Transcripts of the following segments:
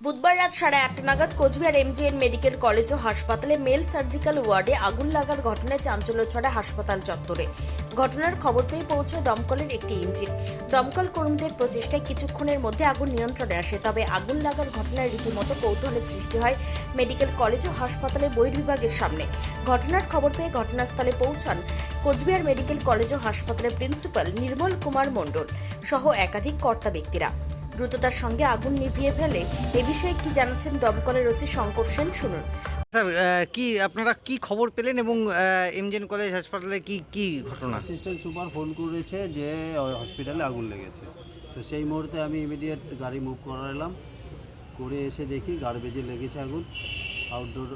বুধবার রাত সাড়ে আটটা নাগাদ কোচবিহার এমজিএন মেডিকেল কলেজ ও হাসপাতালে মেল সার্জিক্যাল ওয়ার্ডে আগুন লাগার ঘটনায় চাঞ্চল্য ছড়া হাসপাতাল চত্বরে। ঘটনার খবর পেয়ে পৌঁছয় দমকলের একটি ইঞ্জিন। দমকল কর্মীদের প্রচেষ্টায় কিছুক্ষণের মধ্যে আগুন নিয়ন্ত্রণে আসে, তবে আগুন লাগার ঘটনায় রীতিমতো কৌতূহলের সৃষ্টি হয় মেডিকেল কলেজ ও হাসপাতালের বহির্বিভাগের সামনে। ঘটনার খবর পেয়ে ঘটনাস্থলে পৌঁছান কোচবিহার মেডিকেল কলেজ ও হাসপাতালের প্রিন্সিপাল নির্মল কুমার মণ্ডল সহ একাধিক কর্তা ব্যক্তিরা। দ্রুততার সঙ্গে আগুন নিভিয়ে ফেলে এ বিষয়ে কি জানাচ্ছেন দমকলের ওসি শঙ্কর সেন শুনুন। স্যার কি আপনারা কি খবর পেলেন এবং এমজেন কলেজ হাসপাতালে কি কি ঘটনা? অ্যাসিস্ট্যান্ট সুপার ফোন করেছে যে ওই হসপিটালে আগুন লেগেছে। তো সেই মুহূর্তে আমি ইমিডিয়েট গাড়ি মুভ করালাম। করে এসে দেখি গার্বেজে লেগেছে আগুন। আউটডোর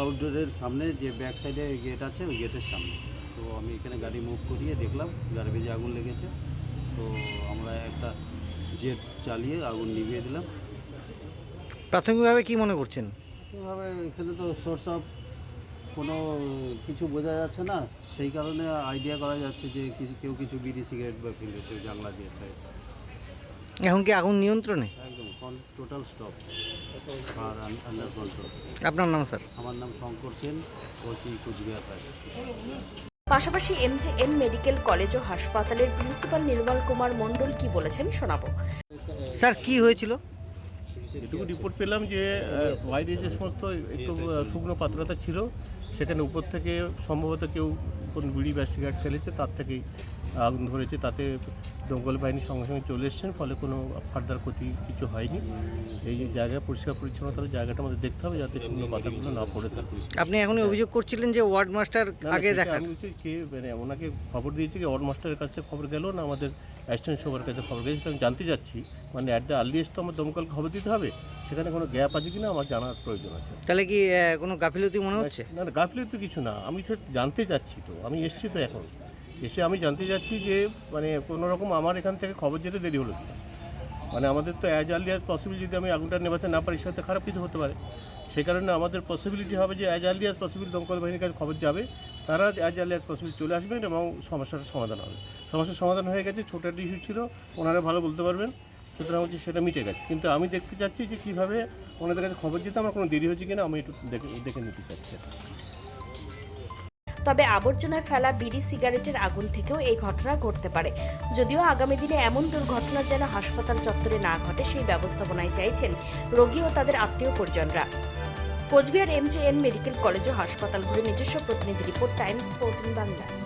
আউটডোরের সামনে যে ব্যাক সাইডে গেট আছে ওই গেটের সামনে। তো আমি এখানে গাড়ি মুভ করিয়ে দেখলাম গার্বেজে আগুন লেগেছে। তো আমরা একটা জেট চালিয়ে আগুন নিভিয়ে দিলাম। প্রাথমিকভাবে কি মনে করছেন? এভাবে এখানে তো সোর্স অফ কোনো কিছু বোঝা যাচ্ছে না। সেই কারণে আইডিয়া করা যাচ্ছে যে কিছু- কেউ কিছু বিড়ি সিগারেট বা ফেলেছে জানলা দিয়ে side। এখন কি আগুন নিয়ন্ত্রণে? একদম টোটাল স্টপ আর আন্ডার কন্ট্রোল আপনার নাম স্যার? আমার নাম শঙ্কর সেন ওসি কুচবিহার পাশাপাশি এমজেএন মেডিকেল কলেজ ও হাসপাতালের প্রিন্সিপাল নির্মল কুমার মণ্ডল কি বলেছেন শোনাবো। স্যার কি হয়েছিল? এটুকু রিপোর্ট পেলাম যে বাইরে যে সমস্ত একটু শুকনো পাত্রতা ছিল। সেখানে উপর থেকে সম্ভবত কেউ কোন বিড়ি বা সিগারেট ফেলেছে তার থেকেই আগুন ধরেছে তাতে দমকল বাহিনী সঙ্গে সঙ্গে চলে এসছেন ফলে কোনো ফার্দার ক্ষতি কিছু হয়নি। এই যে জায়গা পরিষ্কার পরিচ্ছন্ন তাহলে জায়গাটা আমাদের দেখতে হবে যাতে শুকনো পাতাগুলো না পড়ে থাকে। আপনি এখনই অভিযোগ করছিলেন যে ওয়ার্ড মাস্টার আগে দেখা কে মানে ওনাকে খবর দিয়েছে কি ওয়ার্ড মাস্টারের কাছে খবর গেল না আমাদের অ্যাসিস্ট্যান্ট সবার কাছে খবর গেছে আমি জানতে যাচ্ছি মানে অ্যাট দ্য আর্লিয়েস্ট তো আমার দমকলকে খবর দিতে হবে সেখানে কোনো গ্যাপ আছে কিনা আমার জানার প্রয়োজন আছে। তাহলে কি কোনো গাফিলতি মনে হচ্ছে? না গাফিলতি কিছু না আমি তো জানতে চাচ্ছি তো আমি এসছি তো এখন। এসে আমি জানতে যাচ্ছি যে মানে কোনো রকম আমার এখান থেকে খবর যেতে দেরি হলো মানে আমাদের তো অ্যাজ আর্লি অ্যাজ পসিবল যদি আমি আগুনটা নেভাতে না পারি সেটা খারাপ কিছু হতে পারে। সেই কারণে আমাদের পসিবিলিটি হবে যে অ্যাজ আর্লি অ্যাজ পসিবল দমকল বাহিনীর কাছে খবর যাবে। তারা অ্যাজ আর্লি অ্যাজ পসিবল চলে আসবেন এবং সমস্যাটার সমাধান হবে। সমস্যার সমাধান হয়ে গেছে, ছোটো একটা ইস্যু ছিল, ওনারা ভালো বলতে পারবেন। সুতরাং হচ্ছে সেটা মিটে গেছে। কিন্তু আমি দেখতে চাচ্ছি যে কীভাবে ওনাদের কাছে খবর যেতে আমার কোনো দেরি হচ্ছে কিনা, আমি একটু দেখে দেখে নিতে চাচ্ছি। তবে আবর্জনায় ফেলা বিড়ি সিগারেটের আগুন থেকেও এই ঘটনা ঘটতে পারে। যদিও আগামী দিনে এমন দুর্ঘটনা যেন হাসপাতাল চত্বরে না ঘটে, সেই ব্যবস্থাপনায় চাইছেন রোগী ও তাদের আত্মীয় পরিজনরা। কোচবিহার এমজেএন মেডিকেল কলেজ ও হাসপাতালগুলির নিজস্ব প্রতিনিধি রিপোর্ট, টাইমস, ফোরটিন বাংলা।